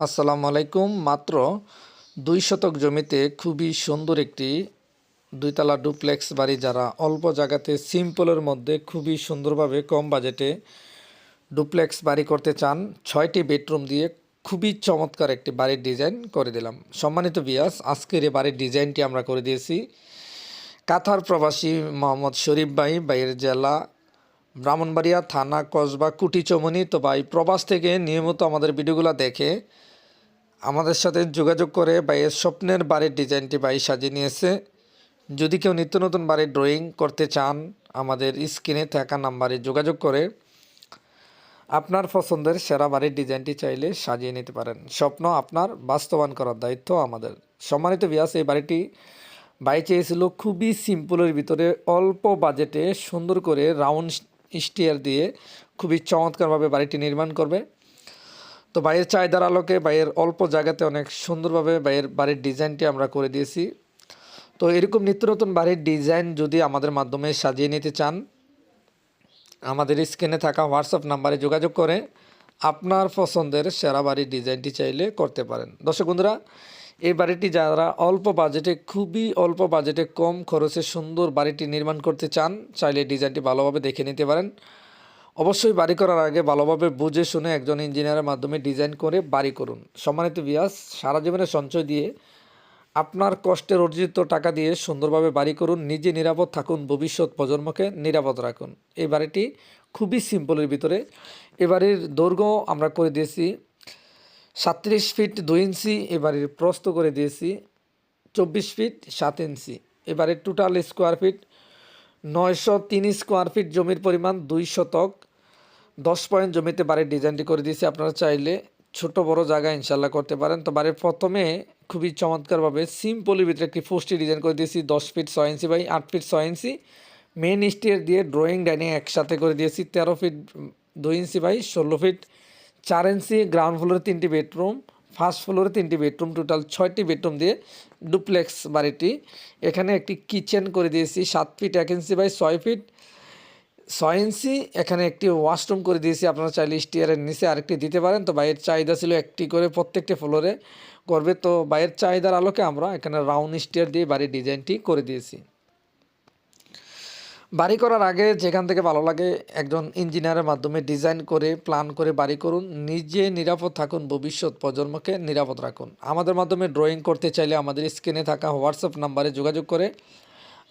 আসসালামু আলাইকুম। মাত্র দুই শতক জমিতে খুবই সুন্দর একটি দুইতলা ডুপ্লেক্স বাড়ি যারা অল্প জায়গাতে সিম্পলের মধ্যে খুবই সুন্দরভাবে কম বাজেটে ডুপ্লেক্স বাড়ি করতে চান, ছয়টি বেডরুম দিয়ে খুবই চমৎকার একটি বাড়ির ডিজাইন করে দিলাম। সম্মানিত বিয়াস আজকের এই বাড়ির ডিজাইনটি আমরা করে দিয়েছি। কাথার প্রবাসী মোহাম্মদ শরীফ ভাই বাইয়ের জেলা ব্রাহ্মণবাড়িয়া থানা কসবা কুটি চমনি তো ভাই, প্রবাস থেকে নিয়মিত আমাদের ভিডিওগুলো দেখে আমাদের সাথে যোগাযোগ করে ভাইয়ের স্বপ্নের বাড়ির ডিজাইনটি ভাই সাজিয়ে নিয়েছে। যদি কেউ নিত্য নতুন বাড়ির ড্রয়িং করতে চান, আমাদের স্ক্রিনে থাকা নাম্বারে যোগাযোগ করে আপনার পছন্দের সেরা বাড়ির ডিজাইনটি চাইলে সাজিয়ে নিতে পারেন। স্বপ্ন আপনার বাস্তবায়ন করার দায়িত্ব আমাদের। সম্মানিত বিয়াস এই বাড়িটি বাই চেয়েছিল খুবই সিম্পলের ভিতরে অল্প বাজেটে সুন্দর করে রাউন্ড স্টিয়ার দিয়ে খুবই চমৎকারভাবে বাড়িটি নির্মাণ করবে। তো বাইয়ের চাহিদার আলোকে বাইয়ের অল্প জায়গাতে অনেক সুন্দরভাবে বাইয়ের বাড়ির ডিজাইনটি আমরা করে দিয়েছি। তো এরকম নিত্য নতুন বাড়ির ডিজাইন যদি আমাদের মাধ্যমে সাজিয়ে নিতে চান, আমাদের স্ক্রিনে থাকা হোয়াটসঅ্যাপ নাম্বারে যোগাযোগ করে আপনার পছন্দের সেরা বাড়ির ডিজাইনটি চাইলে করতে পারেন। দর্শক বন্ধুরা এই বাড়িটি যারা অল্প বাজেটে, খুবই অল্প বাজেটে কম খরচে সুন্দর বাড়িটি নির্মাণ করতে চান, চাইলে ডিজাইনটি ভালোভাবে দেখে নিতে পারেন। অবশ্যই বাড়ি করার আগে ভালোভাবে বুঝে শুনে একজন ইঞ্জিনিয়ারের মাধ্যমে ডিজাইন করে বাড়ি করুন। সম্মানিত বিয়াস সারা জীবনের সঞ্চয় দিয়ে আপনার কষ্টের অর্জিত টাকা দিয়ে সুন্দরভাবে বাড়ি করুন, নিজে নিরাপদ থাকুন, ভবিষ্যৎ প্রজন্মকে নিরাপদ রাখুন। এই বাড়িটি খুবই সিম্পলের ভিতরে। এ বাড়ির দৈর্ঘ্য আমরা করে দিয়েছি সাতত্রিশ ফিট দুই ইঞ্চি এ বাড়ির প্রস্ত করে দিয়েছি, চব্বিশ ফিট সাত ইঞ্চি। এবারে টোটাল স্কোয়ার ফিট নয়শো তিন স্কোয়ার ফিট জমির পরিমাণ দুই শতক, দশ পয়েন্ট জমিতে বাড়ির ডিজাইনটি করে দিয়েছি। আপনারা চাইলে ছোট বড় জায়গায় ইনশাল্লাহ করতে পারেন। তো বাড়ির প্রথমে খুবই চমৎকারভাবে সিম্পলের ভিতরে একটি ফোস্টি ডিজাইন করে দিয়েছি, দশ ফিট ছয় ইঞ্চি বাই আট ফিট ছয় ইঞ্চি। মেন স্টিয়ার দিয়ে ড্রয়িং ডাইনিং একসাথে করে দিয়েছি, তেরো ফিট দুই ইঞ্চি বাই ষোলো ফিট চার ইঞ্চি গ্রাউন্ড ফ্লোরে তিনটি বেডরুম ফার্স্ট ফ্লোরে তিনটি বেডরুম টোটাল ছয়টি বেডরুম দিয়ে ডুপ্লেক্স বাড়িটি। এখানে একটি কিচেন করে দিয়েছি, সাত ফিট এক ইঞ্চি বাই ছয় ফিট ছয় ইঞ্চি, এখানে একটি ওয়াশরুম করে দিয়েছি, আপনারা চাইলে স্টিয়ারের নিচে আরেকটি দিতে পারেন। তো বাইরের চাহিদা ছিল একটি করে প্রত্যেকটি ফ্লোরে করবে। তো বাইরের চাহিদার আলোকে আমরা এখানে রাউন্ড স্টিয়ার দিয়ে বাড়ির ডিজাইনটি করে দিয়েছি। বাড়ি করার আগে যেখান থেকে ভালো লাগে একজন ইঞ্জিনিয়ারের মাধ্যমে ডিজাইন করে প্ল্যান করে বাড়ি করুন। নিজে নিরাপদ থাকুন ভবিষ্যৎ প্রজন্মকে নিরাপদ রাখুন। আমাদের মাধ্যমে ড্রয়িং করতে চাইলে আমাদের স্ক্রিনে থাকা হোয়াটসঅ্যাপ নাম্বারে যোগাযোগ করে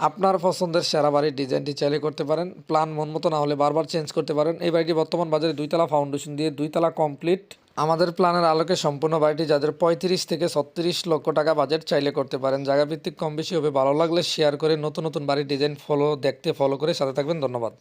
আপনার পছন্দের সেরা বাড়ির ডিজাইনটি চাইলে করতে পারেন। প্ল্যান মন মতো না হলে বারবার চেঞ্জ করতে পারেন। এই বাড়িটি বর্তমান বাজারে দুইতলা ফাউন্ডেশন দিয়ে দুইতলা কমপ্লিট আমাদের প্ল্যানের আলোকে সম্পূর্ণ বাড়িটি যাদের পঁয়ত্রিশ থেকে ছত্রিশ লক্ষ টাকা বাজেট চাইলে করতে পারেন। জায়গাভিত্তিক কম বেশি হবে। ভালো লাগলে শেয়ার করে নতুন নতুন বাড়ির ডিজাইন ফলো দেখতে ফলো করে সাথে থাকবেন। ধন্যবাদ।